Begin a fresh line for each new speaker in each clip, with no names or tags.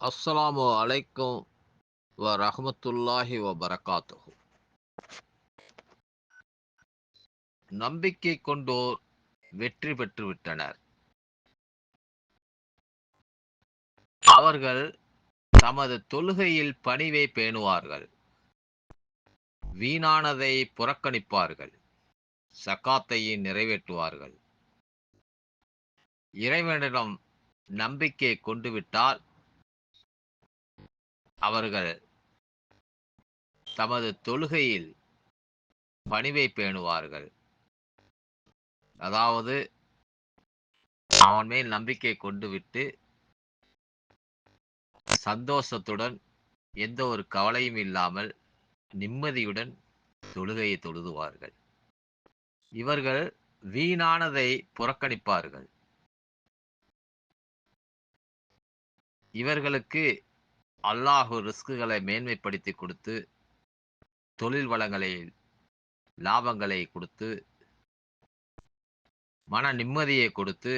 அஸ்ஸலாமு அலைக்கும் வ ரஹமத்துல்லாஹி வ பரகாத்துஹு நம்பிக்கை கொண்டோர் வெற்றி பெற்று விட்டனர். அவர்கள் தமது தொழுகையில் பணிவை பேணுவார்கள். வீணானதை புறக்கணிப்பார்கள். சக்காத்தையை நிறைவேற்றுவார்கள். இறைவனிடம் நம்பிக்கை கொண்டுவிட்டால் அவர்கள் தமது தொழுகையில் பணிவை பேணுவார்கள். அதாவது அவன் மேல் நம்பிக்கை கொண்டு விட்டு சந்தோஷத்துடன் எந்த ஒரு கவலையும் இல்லாமல் நிம்மதியுடன் தொழுகையை தொழுதுவார்கள். இவர்கள் வீணானதை புறக்கணிப்பார்கள். இவர்களுக்கு அல்லாஹு ரிஸ்குகளை மேன்மைப்படுத்தி கொடுத்து தொழில் வளங்களை லாபங்களை கொடுத்து மன நிம்மதியை கொடுத்து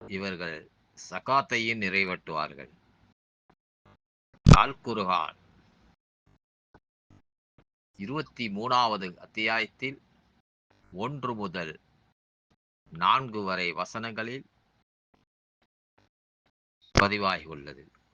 இவர்கள் சகாத்தையும் நிறைவேற்றுவார்கள். அல்குருகான் இருபத்தி மூணாவது அத்தியாயத்தில் ஒன்று முதல் நான்கு வரை வசனங்களில் பதிவாகி